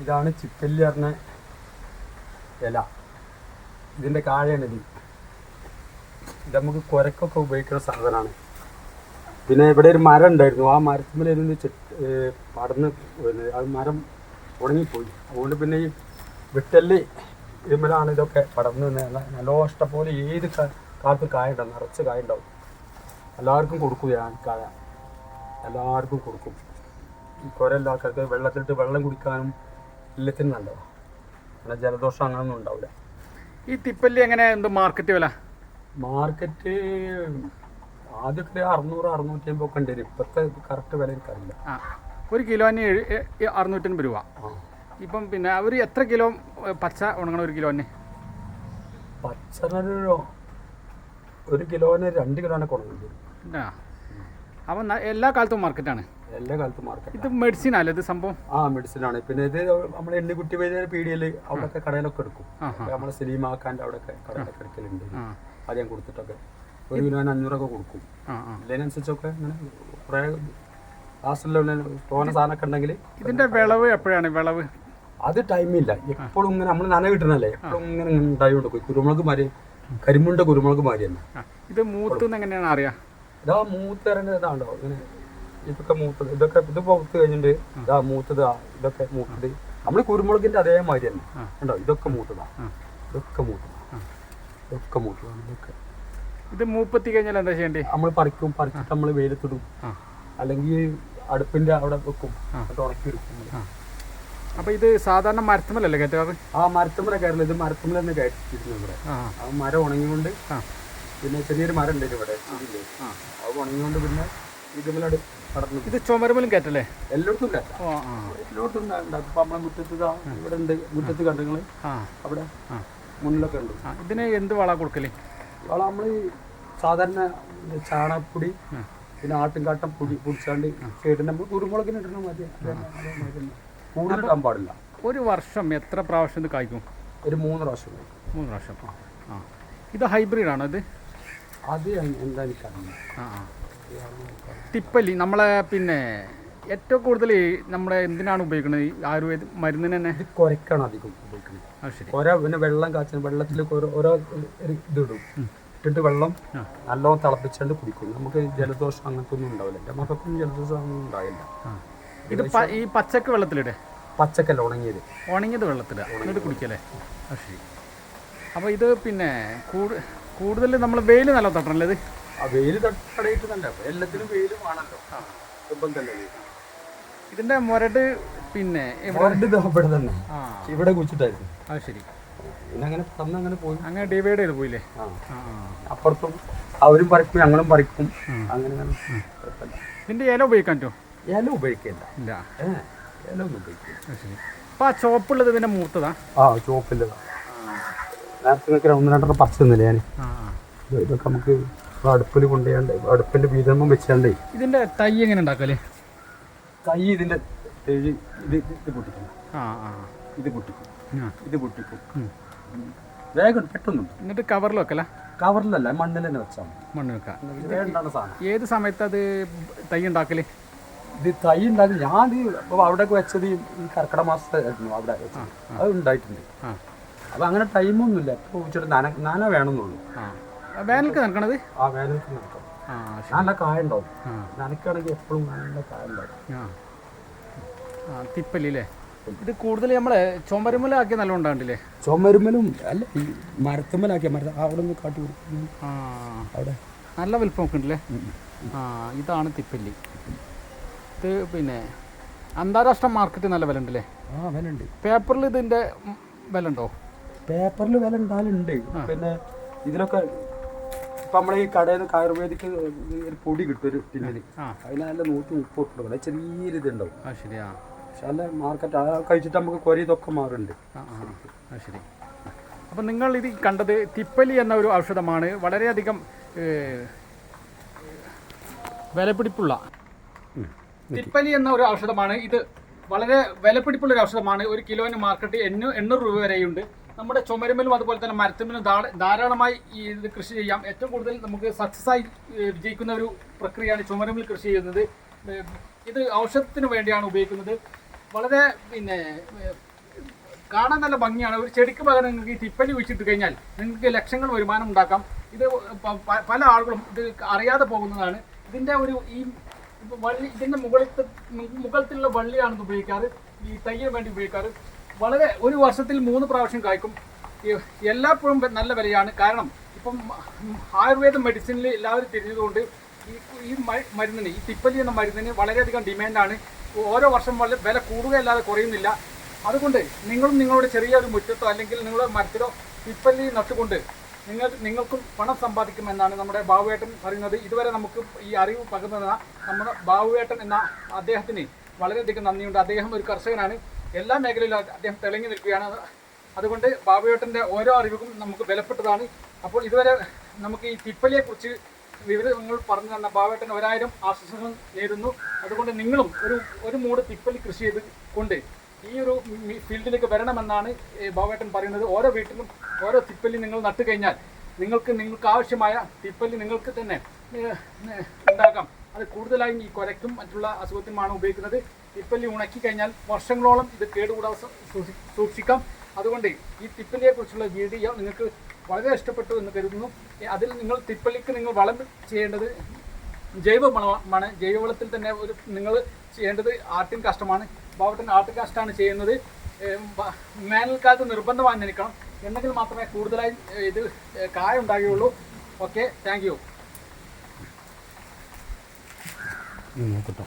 ഇതാണ് ചിക്കല്ലി പറഞ്ഞ ഇല. ഇതിന്റെ കാഴയാണ് ഇത്. നമുക്ക് കുരക്കൊക്കെ ഉപയോഗിക്കുന്ന സാധനമാണ്. പിന്നെ ഇവിടെ ഒരു മരം ഉണ്ടായിരുന്നു. ആ മരത്തിന്മേലിരുന്ന് ചെട്ട് പടന്ന് ആ മരം ഉണങ്ങിപ്പോയി. അതുകൊണ്ട് പിന്നെ ഈ വിട്ടല്ലി ഇരുമ്പലാണ് ഇതൊക്കെ പടർന്ന് നല്ല ഇഷ്ടപോലെ ഏത് കാലത്ത് കായ ഉണ്ടാവും. നിറച്ച് കായ ഉണ്ടാവും. എല്ലാവർക്കും കൊടുക്കും ഞാൻ കായ. എല്ലാവർക്കും കൊടുക്കും. ഈ കുരല്ല ആൾക്കാർക്ക് വെള്ളത്തിലിട്ട് വെള്ളം കുടിക്കാനും എല്ലാത്തിനും നല്ലതാണ് പിന്നെ ജലദോഷം അങ്ങനൊന്നും ഉണ്ടാവില്ല ഈ തിപ്പല്ലി എങ്ങനെ എന്ത് മാർക്കറ്റ് വില? മാർക്കറ്റ് ആദ്യമൊക്കെ അറുന്നൂറ് അറുന്നൂറ്റി അമ്പത് ഒക്കെ ഉണ്ടായിരുന്നു ഇപ്പോഴത്തെ കറക്റ്റ് വില എനിക്കറിയില്ല. ആ ഒരു കിലോന് അറുന്നൂറ്റൻപത് രൂപ. ഇപ്പം പിന്നെ അവർ എത്ര കിലോ പച്ച ഉണങ്ങണം ഒരു കിലോന് പച്ചനൊരു ഒരു കിലോന് രണ്ട് കിലോനെ ഉണങ്ങുന്നുണ്ട് ആ. അപ്പം എല്ലാ കാലത്തും മാർക്കറ്റാണ് എല്ലാ കാലത്തും മാർക്കറ്റ് ഇത് മെഡിസിൻ അല്ലേ? ഇത് സംഭവം? ആ മെഡിസിൻ ആണ്. പിന്നെ ഇത് നമ്മൾ എണ്ണി കുട്ടി വൈദ്യ പീടിയയിൽ അവിടെയൊക്കെ കടയിലൊക്കെ എടുക്കും. നമ്മളെ സലീമാക്കാന്റെ അവിടെയൊക്കെ കടയിലൊക്കെ എടുക്കലുണ്ട്. ആദ്യം കൊടുത്തിട്ടൊക്കെ. ഒരു കിലോന് അഞ്ഞൂറൊക്കെ കൊടുക്കും. അതിനനുസരിച്ചൊക്കെ ഇതിനനുസരിച്ചൊക്കെ ഇങ്ങനെ കുറേ ലാസ്റ്റിലുള്ള തോന സാധനമൊക്കെ ഉണ്ടെങ്കിൽ ഇതിന്റെ വിളവ് എപ്പോഴാണ്? വിളവ്. അത് ടൈമില്ല എപ്പോഴും ഇങ്ങനെ നമ്മൾ നന കിട്ടണല്ലേ എപ്പോഴും ഇങ്ങനെ ഉണ്ടായി കൊടുക്കും. കുരുമുളക് മാരി കരിമുണ്ട കുരുമുളക് മാരി തന്നെ ഇത് മൂത്തുന്ന് എങ്ങനെയാണ് അറിയാം? ഇതാ മൂത്ത് ഇറങ്ങുന്ന ഇതാണ്ടോ ഇങ്ങനെ ഇതൊക്കെ മൂത്തത്. ഇതൊക്കെ ഇത് പുറത്ത് കഴിഞ്ഞിട്ട് ഇതാ മൂത്തത് ഇതൊക്കെ മൂത്തത്. നമ്മൾ കുരുമുളകിന്റെ അതേമാതിരി തന്നെ. ഉണ്ടോ ഇതൊക്കെ മൂത്തതാ. ഇതൊക്കെ മൂത്തതാ. ഇതൊക്കെ മൂത്തതാണ്. ഇതൊക്കെ. ഇത് മൂപ്പത്തി കഴിഞ്ഞാൽ എന്താ ചെയ്യേണ്ടത് നമ്മൾ പറിക്കും. പറിച്ചിട്ട് നമ്മൾ വെയിലത്തിടും. അല്ലെങ്കിൽ അടുപ്പിന്റെ അവിടെ വെക്കും. അത് ഉണക്കി എടുക്കും. അപ്പൊ ഇത് സാധാരണ മരത്തുമല്ലല്ലേ കയറ്റാറ് ആ മരത്തുമ്മല കയറില്ല ഇത് മരത്തുമ്മല തന്നെ കയറ്റിയിരുന്നു ഇവിടെ. ആ. മരം ഉണങ്ങിക്കൊണ്ട് പിന്നെ ചെറിയൊരു മരം ഉണ്ട് ഇവിടെ. അത് ഉണങ്ങിക്കൊണ്ട് പിന്നെ ഇതുമലോട് കടന്നു. ഇത് ചുമരുമലും കയറ്റല്ലേ? എല്ലായിടത്തും കയറ്റാം. എല്ലായിടത്തും ഇപ്പം നമ്മളെ മുറ്റത്ത് ഇവിടെ ഉണ്ട് മുറ്റത്ത് കണ്ടങ്ങൾ അവിടെ മുന്നിലൊക്കെ ഉണ്ട്. ഇതിന് എന്ത് വള കൊടുക്കൽ? വള നമ്മൾ സാധാരണ ചാണകപ്പൊടി. പിന്നെ ആട്ടിൻകാട്ടം പൊടി പൊടിച്ചാണ്ട് സൈഡിൽ നമ്മൾ കുരുമുളകിന് ഇടണം മതി. കൂടുതൽ ഇടാൻ പാടില്ല. ഒരു വർഷം എത്ര പ്രാവശ്യം ഇത് കായ്ക്കും? ഒരു മൂന്ന് പ്രാവശ്യം മൂന്ന് പ്രാവശ്യം. ആ. ഇത് ഹൈബ്രിഡ് ആണോ ഇത്? അത് എന്താ എനിക്കറിയില്ല. ആ ആ. തിപ്പല്ലി നമ്മളെ പിന്നെ ഏറ്റവും കൂടുതൽ നമ്മളെ എന്തിനാണ് ഉപയോഗിക്കുന്നത് ഈ ആയുർവേദ മരുന്നിന് തന്നെ? കുരക്കാണ് അധികം ഉപയോഗിക്കുന്നത് ഓരോ കുര പിന്നെ വെള്ളം കാച്ച വെള്ളത്തിൽ ഓരോ ഇതിടും. ഇട്ടിട്ട് വെള്ളം. നല്ലോണം തിളപ്പിച്ചാണ്ട് കുടിക്കും. നമുക്ക് ജലദോഷം അങ്ങനത്തെ ഒന്നും ഉണ്ടാവില്ല. എന്റെ മക്കൾക്കും ജലദോഷം ഒന്നും ഉണ്ടാവില്ല. ഇത് ഈ പച്ചക്ക് വെള്ളത്തിലിടെ? പച്ചക്കല്ല ഉണങ്ങിയത്. ഉണങ്ങിയത് വെള്ളത്തിൽ? ഉണങ്ങിട്ട് കുടിക്കല്ലേ? ശരി. അപ്പോൾ ഇത് പിന്നെ കൂടുതൽ നമ്മൾ വെയിൽ നല്ല തട്ടണല്ലേ ഇത്? ആ വെയിൽ തടയിട്ട് തന്നെ എല്ലാത്തിനും വെയിൽ വേണമല്ലോ ഇപ്പം തന്നെ ഇതിന്റെ മുരട് പിന്നെ ഇവിടെ ഓരോ ഇവിടെ തന്നെ. ആ. ഇവിടെ കുഴിച്ചിട്ടായിരുന്നു. അത് ശരി. പിന്നെ അങ്ങനെ തന്ന് അങ്ങനെ പോയി. അങ്ങനെ ഡിവൈഡ് ചെയ്ത് പോയില്ലേ? ആ. ആ ആ. അപ്പുറത്തും അവരും പറിക്കും ഞങ്ങളും പറിക്കും. അങ്ങനെ ഇതിന്റെ ഇല ഉപയോഗിക്കാൻ ഇല ഉപയോഗിക്കില്ല ഇല്ല. ഇല ഒന്നും ഉപയോഗിക്കില്ല അപ്പൊ ആ ചോപ്പുള്ളത് ഇതിന്റെ മൂത്തതാ? ആ ചോപ്പില്ലതാ നേരത്തെ നിങ്ങൾക്ക് ഒന്ന് രണ്ടെണ്ണം പച്ച തന്നില്ലേ ഞാൻ ആ ആ. ഇതൊക്കെ നമുക്ക് അടുപ്പിൽ കൊണ്ടുപോയാണ്ട് അടുപ്പിന്റെ വീതമം വെച്ചാണ്ട്. ഇതിന്റെ തൈ എങ്ങനെ ഉണ്ടാക്കൽ? തൈ ഇതിന്റെ തെഴി ഇത് ഇത് പൊട്ടിക്കണം ആ ആ. ഇത് പൊട്ടിക്കും. ഇത് പൊട്ടിക്കും. വേഗം പെട്ടെന്ന് എന്നിട്ട് കവറിൽ വെക്കല? കവറിലല്ല മണ്ണിൽ തന്നെ വെച്ചാൽ മണ്ണിൽ മണ്ണ് വെക്കാം ഏത് സമയത്ത് അത് തൈ ഉണ്ടാക്കൽ? ഇത് തൈ ഉണ്ടാക്കി ഞാൻ അവിടെ വെച്ചത് ഈ കർക്കിട കർക്കിടക മാസത്തായിരുന്നു അവിടെ അത് ഉണ്ടായിട്ടുണ്ട്. അപ്പൊ അങ്ങനെ ടൈമൊന്നുമില്ല ഇപ്പോൾ വെച്ചിട്ട് നന നന വേണമെന്നുള്ളൂ. വേനൽക്ക് നടക്കണത് ആ വേനൽക്ക് നടക്കും നല്ല കായ ഉണ്ടാവും നനക്കാണെങ്കിൽ എപ്പോഴും നല്ല കായ ഉണ്ടാവും തിപ്പല്ലേ ഇത് കൂടുതൽ നമ്മളെ ചുമരുമലാക്കി നല്ല ഉണ്ടാണ്ടില്ലേ ചുമരുമലും അല്ല ഈ മരത്തുമ്മലാക്കിയ മരത്ത അവിടെ നിന്ന് കാട്ടി കൊടുക്കും. ആ. അവിടെ. നല്ല വലിപ്പം ഉണ്ടല്ലേ ആ ഇതാണ് തിപ്പല്ലി. ഇത് പിന്നെ അന്താരാഷ്ട്ര മാർക്കറ്റ് നല്ല വില ഉണ്ടല്ലേ ആ വില ഉണ്ട് പേപ്പറിൽ ഇതിന്റെ വില ഉണ്ടോ പേപ്പറിൽ വില ഉണ്ടാലുണ്ട് പിന്നെ ഇതിനൊക്കെ ഇപ്പൊ നമ്മളെ ഈ കടയിൽ നിന്ന് ആയുർവേദിക്ക് ഒരു പൊടി കിട്ടും ഒരു ടിന്നിൽ അതിനെ നല്ല നൂറ്റി മുപ്പത് കൊടുക്കണം ചെറിയൊരു ഇതുണ്ടാവും. പക്ഷെ നല്ല മാർക്കറ്റ് കഴിച്ചിട്ട് നമുക്ക് കൊരി ഇതൊക്കെ മാറുന്നുണ്ട്. ശരി. അപ്പം നിങ്ങൾ ഇത് കണ്ടത് തിപ്പലി എന്ന ഒരു ഔഷധമാണ്. വളരെയധികം വിലപിടിപ്പുള്ള. തിപ്പലി എന്ന ഒരു ഔഷധമാണ്. ഇത് വളരെ വിലപിടിപ്പുള്ള ഒരു ഔഷധമാണ്. ഒരു കിലോന് മാർക്കറ്റ് എണ്ണൂ എണ്ണൂറ് രൂപ വരെയുണ്ട്. നമ്മുടെ ചുമരുമലും അതുപോലെ തന്നെ മരത്തുമലും ധാരാളമായി ഇത് കൃഷി ചെയ്യാം. ഏറ്റവും കൂടുതൽ നമുക്ക് സക്സസ് ആയി വിജയിക്കുന്ന ഒരു പ്രക്രിയയാണ് ചുമരുമിൽ കൃഷി ചെയ്യുന്നത്. ഇത് ഔഷധത്തിന് വേണ്ടിയാണ് ഉപയോഗിക്കുന്നത്. വളരെ പിന്നെ കാണാൻ നല്ല ഭംഗിയാണ്. ഒരു ചെടിക്ക് പകരം നിങ്ങൾക്ക് ഈ തിപ്പലി വെച്ചിട്ട് കഴിഞ്ഞാൽ നിങ്ങൾക്ക് ലക്ഷങ്ങൾ വരുമാനം ഉണ്ടാക്കാം. ഇത് പല ആളുകളും ഇത് അറിയാതെ പോകുന്നതാണ്. ഇതിന്റെ ഒരു ഈ വള്ളി ഇതിന്റെ മുകളിലത്തെ മുകളിലുള്ള വള്ളിയാണ് ഉപയോഗിക്കാറ്. ഈ തയ്യൽ വേണ്ടി ഉപയോഗിക്കാറ്. വളരെ ഒരു വർഷത്തിൽ മൂന്ന് പ്രാവശ്യം കായ്ക്കും. എല്ലാപ്പോഴും നല്ല വിലയാണ്. കാരണം ഇപ്പം ആയുർവേദ മെഡിസിനിൽ എല്ലാവരും തിരിഞ്ഞതുകൊണ്ട് ഈ ഈ മരുന്നിന് ഈ തിപ്പലി എന്ന മരുന്നിന് വളരെയധികം ഡിമാൻഡാണ് ഓരോ വർഷം വളരെ വില കൂടുകയല്ലാതെ കുറയുന്നില്ല. അതുകൊണ്ട് നിങ്ങളും നിങ്ങളുടെ ചെറിയൊരു മുറ്റത്തോ അല്ലെങ്കിൽ നിങ്ങളുടെ മരത്തിലോ തിപ്പല്ലി നട്ടുകൊണ്ട് നിങ്ങൾ നിങ്ങൾക്കും പണം സമ്പാദിക്കുമെന്നാണ് നമ്മുടെ ബാബുവേട്ടൻ പറയുന്നത്. ഇതുവരെ നമുക്ക് ഈ അറിവ് പകർന്നു നമ്മുടെ ബാബുവേട്ടൻ എന്ന അദ്ദേഹത്തിന് വളരെയധികം നന്ദിയുണ്ട്. അദ്ദേഹം ഒരു കർഷകനാണ്. എല്ലാ മേഖലയിലും അദ്ദേഹം തെളിഞ്ഞു നിൽക്കുകയാണ്. അതുകൊണ്ട് ബാബുവേട്ടന്റെ ഓരോ അറിവും നമുക്ക് വിലപ്പെട്ടതാണ്. അപ്പോൾ ഇതുവരെ നമുക്ക് ഈ പിപ്പലിയെക്കുറിച്ച് വിവരങ്ങൾ പറഞ്ഞു തന്ന ബാബേട്ടൻ ഒരായിരം ആശംസകൾ നേരുന്നു. അതുകൊണ്ട് നിങ്ങളും ഒരു ഒരു മൂട് തിപ്പലി കൃഷി ചെയ്ത് കൊണ്ട് ഈ ഒരു ഫീൽഡിലേക്ക് വരണമെന്നാണ് ബാബേട്ടൻ പറയുന്നത്. ഓരോ വീട്ടിലും ഓരോ തിപ്പല്ലി നിങ്ങൾ നട്ടു കഴിഞ്ഞാൽ നിങ്ങൾക്ക് നിങ്ങൾക്ക് ആവശ്യമായ തിപ്പല്ലി നിങ്ങൾക്ക് തന്നെ ഉണ്ടാക്കാം. അത് കൂടുതലായും ഈ കൊരയ്ക്കും മറ്റുള്ള അസുഖത്തിനുമാണ് ഉപയോഗിക്കുന്നത്. തിപ്പല്ലി ഉണക്കി കഴിഞ്ഞാൽ വർഷങ്ങളോളം ഇത് കേടുകൂടാതെ സൂക്ഷിക്കാം. അതുകൊണ്ട് ഈ തിപ്പല്ലിയെ കുറിച്ചുള്ള വീഡിയോ നിങ്ങൾക്ക് വളരെ ഇഷ്ടപ്പെട്ടു എന്ന് കരുതുന്നു. അതിൽ നിങ്ങൾ തിപ്പല്ലിക്ക് നിങ്ങൾ വളം ചെയ്യേണ്ടത് ജൈവ വളമാണ് ജൈവവളത്തിൽ തന്നെ ഒരു നിങ്ങൾ ചെയ്യേണ്ടത് ആട്ടിൻ കാഷ്ടമാണ്. ബാവട്ടൻ ആട്ടിൻ കാഷ്ടമാണ് ചെയ്യുന്നത്. മേനൽക്കാലത്ത് നിർബന്ധമായി നനയ്ക്കണം. എന്നെങ്കിൽ മാത്രമേ കൂടുതലായി ഇത് കായ ഉണ്ടാകുകയുള്ളൂ ഓക്കെ താങ്ക് യു. നോക്കട്ടോ.